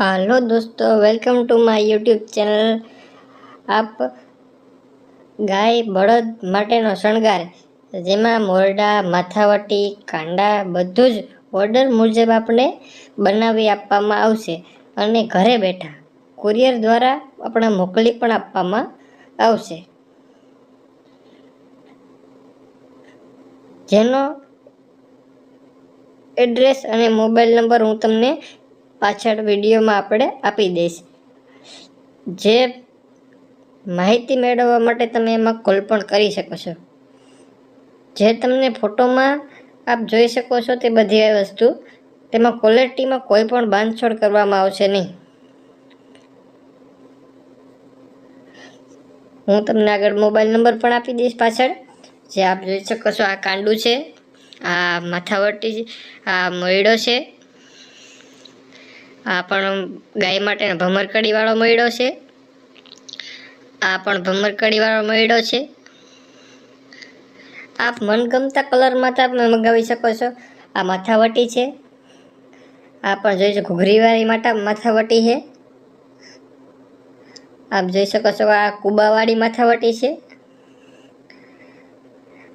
હાલો દોસ્તો welcome to my YouTube channel આપ ગાય બળદ માટેનો શણગાર, જેમાં મોરડા, માથાવટી, કાંડા બધું જ ઓર્ડર મુજબ આપણે બનાવી આપવામાં આવશે અને ઘરે બેઠા કુરિયર દ્વારા આપણે મોકલી પણ આપવામાં આવશે. જેનો એડ્રેસ અને મોબાઈલ નંબર હું તમને પાછળ વિડીયોમાં આપણે આપી દઈશ. જે માહિતી મેળવવા માટે તમે એમાં કોલ પણ કરી શકો છો. જે તમને ફોટોમાં આપ જોઈ શકો છો તે બધી આ વસ્તુ. તેમાં ક્વોલિટીમાં કોઈ પણ બાંધછોડ કરવામાં આવશે નહીં. હું તમને આગળ મોબાઈલ નંબર પણ આપી દઈશ પાછળ. જે આપ જોઈ શકો છો આ કાંડું છે, આ માથાવટી આ મોયડો છે. આ પણ ગાય માટેનો ભમરકડીવાળો મળ્યો છે. આ પણ ભમરકડીવાળો મળ્યો છે. આપ મનગમતા કલરમાં તો આપ મંગાવી શકો છો. આ માથાવટી છે. આ પણ જોઈ શકો ઘૂઘરીવાળી માટા માથાવટી છે. આપ જોઈ શકો છો આ કુબાવાળી માથાવટી છે.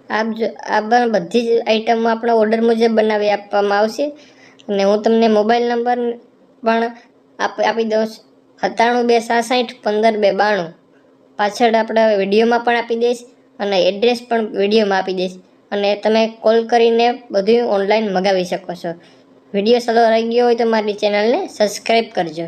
આપ જો, આ બધી જ આઈટમો આપણા ઓર્ડર મુજબ બનાવી આપવામાં આવશે. અને હું તમને મોબાઈલ નંબર પણ આપ દઉં સત્તાણું બે સાસઠ, પંદર બે બાણું. પાછળ આપણે વિડીયોમાં પણ આપી દઈશ અને એડ્રેસ પણ વિડીયોમાં આપી દઈશ. અને તમે કોલ કરીને બધું ઓનલાઈન મગાવી શકો છો. વીડિયો સારો ગયો હોય તો મારી ચેનલને સબસ્ક્રાઈબ કરજો.